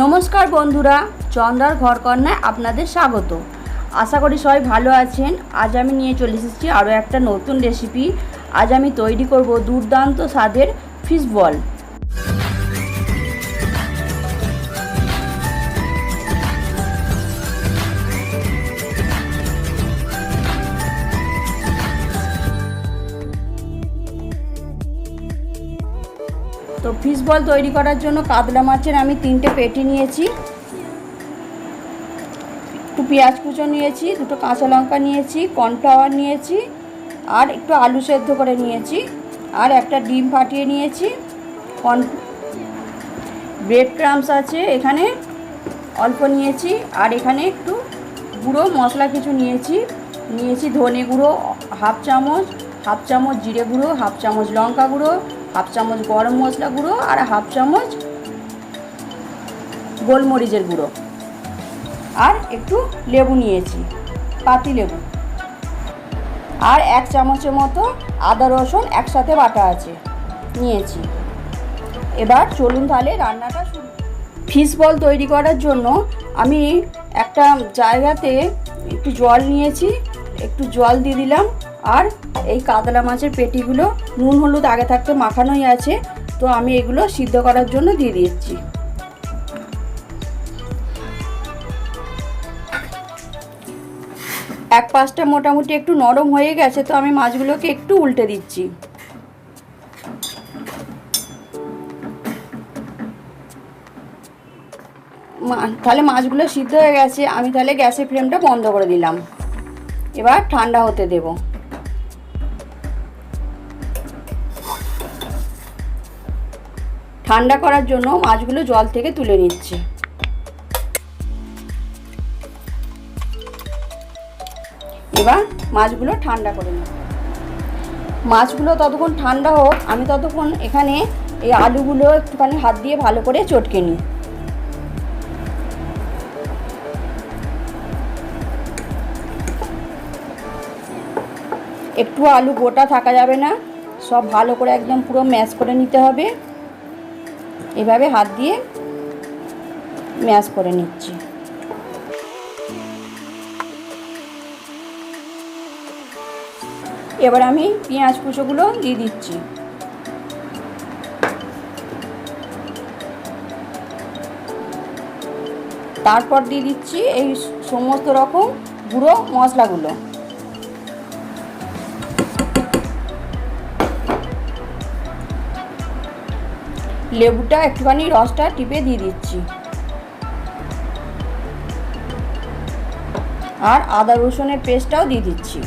নমস্কার বন্ধুরা, চন্দ্রার ঘরকন্যায় আপনাদের স্বাগত। আশা করি সবাই ভালো আছেন। আজ আমি নিয়ে চলে এসেছি আরও একটা নতুন রেসিপি আজ আমি তৈরি করব দুর্দান্ত স্বাদের ফিশ বল তো ফিশ বল তৈরি করার জন্য কাতলা মাছের আমি তিনটে পেটি নিয়েছি। একটু পেঁয়াজ কুচো নিয়েছি, দুটো কাঁচা লঙ্কা নিয়েছি কর্নফ্লাওয়ার নিয়েছি, আর একটু আলু সেদ্ধ করে নিয়েছি, আর একটা ডিম ফাটিয়ে নিয়েছি। কর্ন ব্রেড ক্রামস আছে এখানে, অল্প নিয়েছি, আর এখানে একটু গুঁড়ো মশলা কিছু নিয়েছি। নিয়েছি ধনে গুঁড়ো, হাফ চামচ হাফ চামচ জিরে গুঁড়ো, হাফ চামচ লঙ্কা গুঁড়ো হাফ চামচ গরম মশলা গুঁড়ো আর হাফ চামচ গোলমরিচের গুঁড়ো। আর একটু লেবু নিয়েছি, পাতি লেবু। আর এক চামচের মতো আদা রসুন একসাথে বাটা আছে, নিয়েছি। এবার চলুন তাহলে রান্নাটা শুরু ফিশ বল তৈরি করার জন্য আমি একটা জায়গাতে একটু জল নিয়েছি, একটু জল দিয়ে দিলাম। আর এই কাতলা মাছের পেটিগুলো নুন, হলুদ আগে থাকতে মাখানোই আছে। তো আমি এগুলো সিদ্ধ করার জন্য দিয়ে দিচ্ছি। এক পাশটা মোটামুটি একটু নরম হয়ে গেছে, তো আমি মাছগুলোকে একটু উল্টে দিচ্ছি। তাহলে মাছগুলো সিদ্ধ হয়ে গেছে, আমি তাহলে গ্যাসের ফ্লেমটা বন্ধ করে দিলাম। এবার ঠান্ডা হতে দেব। ঠান্ডা করার জন্য মাছগুলো জল থেকে তুলে নিচ্ছি। এবার মাছগুলো ঠান্ডা করে নেব মাছগুলো ততক্ষণ ঠান্ডা হোক, আমি ততক্ষণ এখানে এই আলুগুলো একটুখানি হাত দিয়ে ভালো করে চটকে নিই। একটু আলু গোটা থাকা যাবে না, সব ভালো করে একদম পুরো ম্যাশ করে নিতে হবে। এভাবে হাত দিয়ে ম্যাশ করে নিচ্ছি। এবার আমি পেঁয়াজ কুচোগুলো দিয়ে দিচ্ছি। তারপর দিয়ে দিচ্ছি এই সমস্ত রকম গুঁড়ো মশলাগুলো। লেবুটা একটুখানি রসটা টিপে দিয়ে দিচ্ছি। আর আদা রসুনের পেস্টটাও দিয়ে দিচ্ছি।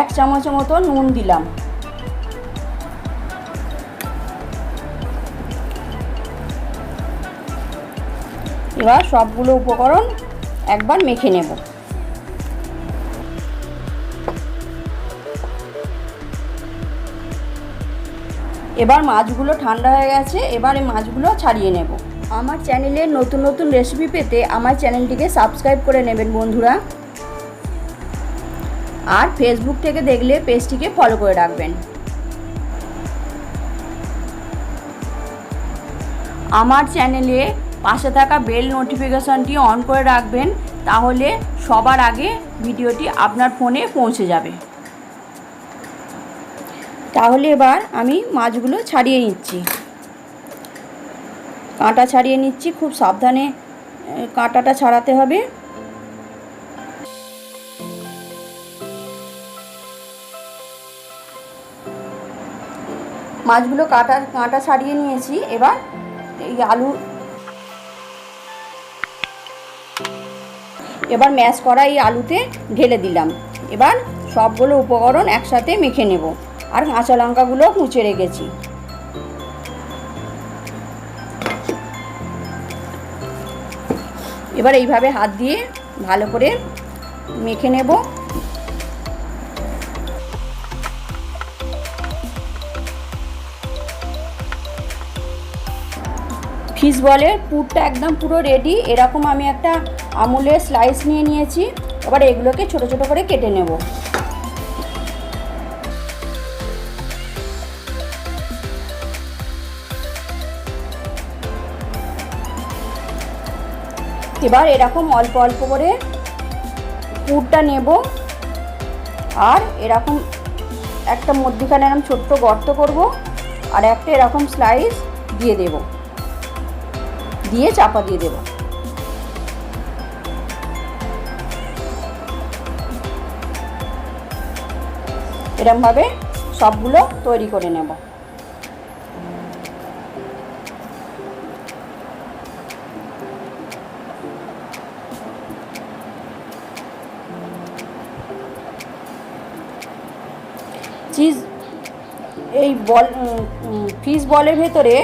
এক চামচের মতো নুন দিলাম। এবার সবগুলো উপকরণ একবার মেখে নেব। এবার মাছগুলো ঠান্ডা হয়ে গেছে, এবার এই মাছগুলো ছাড়িয়ে নেব। আমার চ্যানেলে নতুন নতুন রেসিপি পেতে আমার চ্যানেলটিকে সাবস্ক্রাইব করে নেবেন বন্ধুরা। আর ফেসবুক থেকে দেখলে পেজটিকে ফলো করে রাখবেন। আমার চ্যানেলে পাশে থাকা বেল নোটিফিকেশনটি অন করে রাখবেন, তাহলে সবার আগে ভিডিওটি আপনার ফোনে পৌঁছে যাবে। তাহলে এবার আমি মাছগুলো ছাড়িয়ে নিচ্ছি। কাঁটা ছাড়িয়ে নিচ্ছি, খুব সাবধানে কাঁটাটা ছাড়াতে হবে। মাছগুলো কাটা, কাঁটা ছাড়িয়ে নিয়েছি, এবার এই আলু এবার ম্যাশ করা এই আলুতে ঢেলে দিলাম। এবার সবগুলো উপকরণ একসাথে মেখে নেব। আর কাঁচা লঙ্কাগুলো কুচে রেখেছি। এবার এইভাবে হাত দিয়ে ভালো করে মেখে নেব। ফিশ বলের পুরটা একদম পুরো রেডি এরকম আমি একটা আমুলের স্লাইস নিয়ে নিয়েছি। এবার এগুলোকে ছোট ছোট করে কেটে নেব। এবার এরকম অল্প অল্প করে পুরটা নেব। আর এরকম একটা মধ্যিখানে এরকম ছোট্ট গর্ত করব আর একটা এরকম স্লাইস দিয়ে দেব। দিয়ে চাপা দিয়ে দেব। এরমভাবে সবগুলো তৈরি করে নেব। বল ফিশ বলের ভেতরে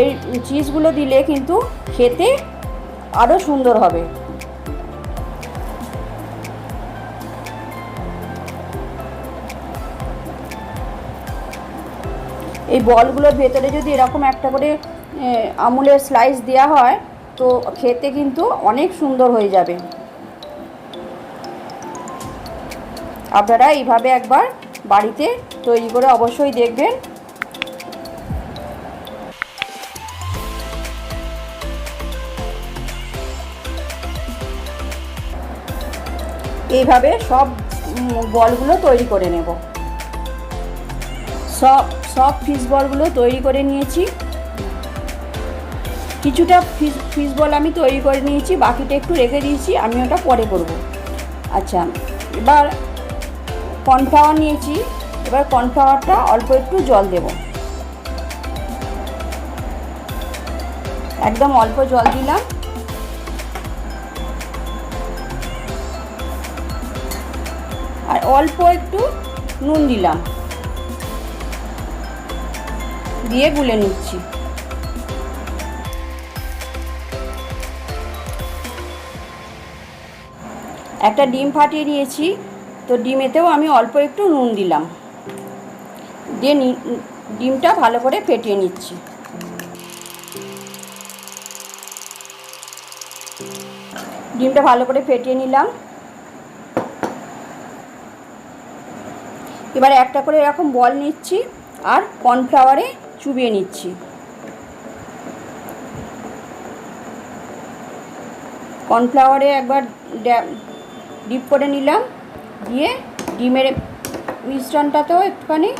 এই চিজগুলো দিলে কিন্তু খেতে আরও সুন্দর হবে। এই বলগুলোর ভেতরে যদি এরকম একটা করে আমুলের স্লাইস দেওয়া হয়, তো খেতে কিন্তু অনেক সুন্দর হয়ে যাবে। আপনারা এইভাবে একবার বাড়িতে তৈরি করে অবশ্যই দেখবেন। এইভাবে সব বলগুলো তৈরি করে নেব। সব সব ফিশ বলগুলো তৈরি করে নিয়েছি। কিছুটা ফিশ ফিশ বল আমি তৈরি করে নিয়েছি, বাকিটা একটু রেখে দিয়েছি, আমি ওটা পরে করব। আচ্ছা এবার কর্নফ্লাওয়ার নিয়েছি, এবার কর্নফ্লাওয়ারটা অল্প একটু জল দেব। একদম অল্প জল দিলাম। আর অল্প একটু নুন দিলাম। দিয়ে গুলে নিচ্ছি। একটা ডিম ফাটিয়ে নিয়েছি, তো ডিমেতেও আমি অল্প একটু নুন দিলাম। দিয়ে ডিমটা ভালো করে ফেটিয়ে নিচ্ছি। ডিমটা ভালো করে ফেটিয়ে নিলাম। এবার একটা করে এরকম বল নিচ্ছি আর কর্নফ্লাওয়ারে চুবিয়ে নিচ্ছি। কর্নফ্লাওয়ারে একবার ডিপ করে নিলাম, দিয়ে ডিমের মিশ্রণটাতেও একটুখানি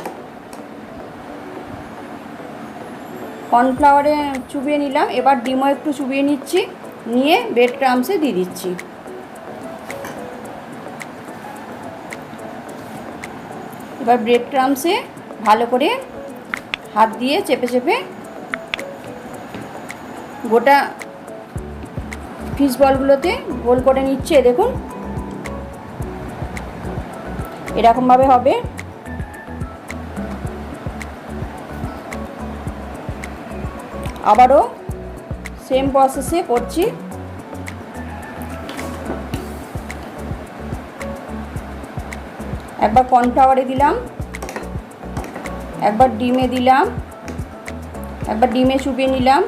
কর্নফ্লাওয়ারে চুবিয়ে নিলাম, এবার ডিমও একটু চুবিয়ে নিচ্ছি, নিয়ে ব্রেড ক্রামসে দিয়ে দিচ্ছি। এবার ব্রেড ক্রামসে ভালো করে হাত দিয়ে চেপে চেপে গোটা ফিশ বলগুলোতে গোল করে নিচ্ছে, দেখুন। এরকমভাবে হবে। আবারও সেম প্রসেসে করছি। একবার কর্নফ্লাওয়ারে দিলাম, একবার ডিমে দিলাম, একবার ডিমে চুবিয়ে নিলাম।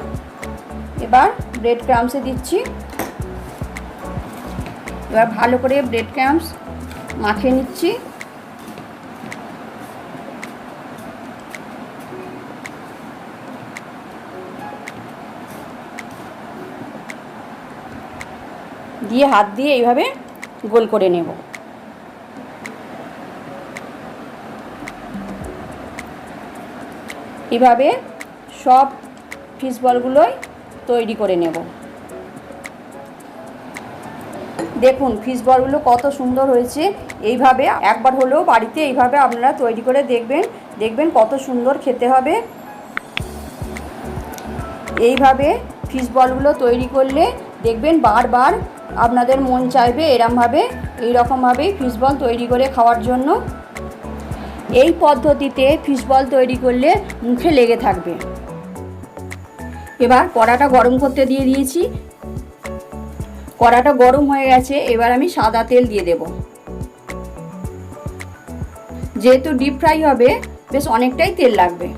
এবার ব্রেড ক্রামসে দিচ্ছি। এবার ভালো করে ব্রেড ক্রামস মাখিয়ে নিচ্ছি। দিয়ে হাত দিয়ে এইভাবে গোল করে নেব। এভাবে সব ফিশ বলগুলোই তৈরি করে নেব। দেখুন ফিশ বলগুলো কত সুন্দর হয়েছে। এইভাবে একবার হলেও বাড়িতে এইভাবে আপনারা তৈরি করে দেখবেন। দেখবেন কত সুন্দর খেতে হবে। এইভাবে ফিশ বলগুলো তৈরি করলে দেখবেন বারবার আপনাদের মন চাইবে এরমভাবে, এইরকমভাবেই ফিশ বল তৈরি করে খাওয়ার জন্য। এই পদ্ধতিতে ফিশবল তৈরি করলে মুখে লেগে থাকবে। এবার কড়াটা গরম করতে দিয়ে দিয়েছি। কড়াটা গরম হয়ে গেছে, এবার আমি সাদা তেল দিয়ে দেব। যেহেতু ডিপ ফ্রাই হবে, বেশ অনেকটাই তেল লাগবে।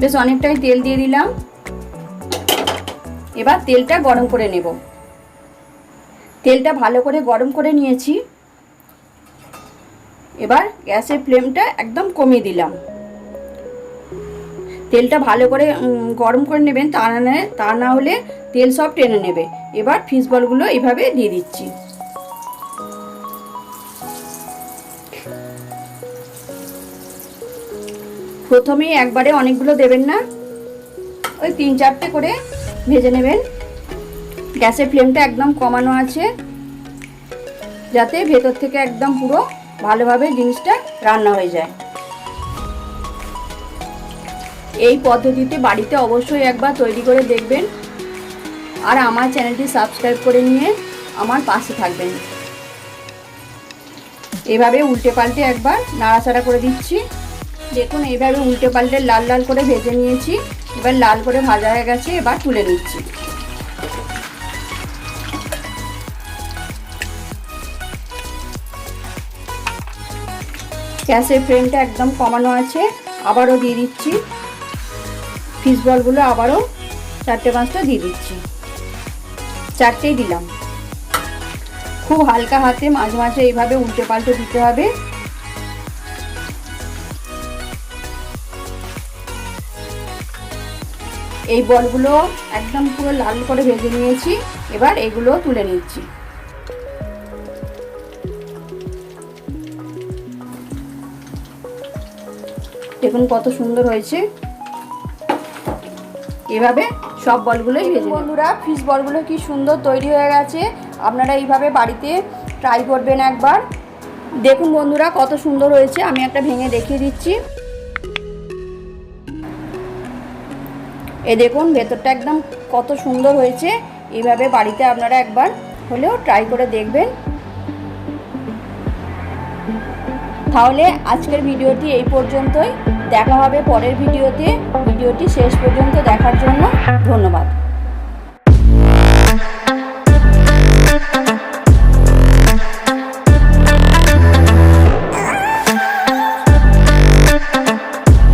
বেশ অনেকটাই তেল দিয়ে দিলাম। এবার তেলটা গরম করে নেব। তেলটা ভালো করে গরম করে নিয়েছি। এবার গ্যাসের ফ্লেমটা একদম কমিয়ে দিলাম। তেলটা ভালো করে গরম করে নেবেন, তা না তা না হলে তেল সব টেনে নেবে। এবার ফিশ বলগুলো এইভাবে দিয়ে দিচ্ছি। প্রথমেই একবারে অনেকগুলো দেবেন না। ওই তিন চারটে করে ভেজে নেবেন। গ্যাসের ফ্লেমটা একদম কমানো আছে। যাতে ভেতর থেকে একদম পুরো ভালোভাবে জিনিসটা রান্না হয়ে যায়। এই পদ্ধতিতে বাড়িতে অবশ্যই একবার তৈরি করে দেখবেন। আর আমার চ্যানেলটি সাবস্ক্রাইব করে নিয়ে আমার পাশে থাকবেন। এভাবে উল্টে পাল্টে একবার নাড়াচাড়া করে দিচ্ছি। দেখুন, এইভাবে উল্টে পাল্টে লাল লাল করে ভেজে নিয়েছি। এবার লাল করে ভাজা হয়ে গেছে, এবার তুলে নিচ্ছি। গ্যাসের ফ্লেমটা একদম কমানো আছে। আবারও দিয়ে দিচ্ছি। ফিশ বলগুলো আবারও চারটে পাঁচটা দিয়ে দিচ্ছি। চারটেই দিলাম। খুব হালকা হাতে মাঝে মাঝে এইভাবে উল্টে পাল্টে দিতে হবে। এই বলগুলো একদম পুরো লাল করে ভেজে নিয়েছি। এবার এগুলো তুলে নিচ্ছি। দেখুন কত সুন্দর হয়েছে। এভাবে সব বলগুলোই ভেজে বন্ধুরা ফিশ বলগুলো কি সুন্দর তৈরি হয়ে গেছে। আপনারা এইভাবে বাড়িতে ট্রাই করবেন একবার। দেখুন বন্ধুরা কত সুন্দর হয়েছে। আমি একটা ভেঙে দেখিয়ে দিচ্ছি। এ দেখুন ভেতরটা একদম কত সুন্দর হয়েছে। এইভাবে বাড়িতে আপনারা একবার হলেও ট্রাই করে দেখবেন। তাহলে আজকের ভিডিওটি এই পর্যন্তই। দেখা হবে পরের ভিডিওতে। ভিডিওটি শেষ পর্যন্ত দেখার জন্য ধন্যবাদ।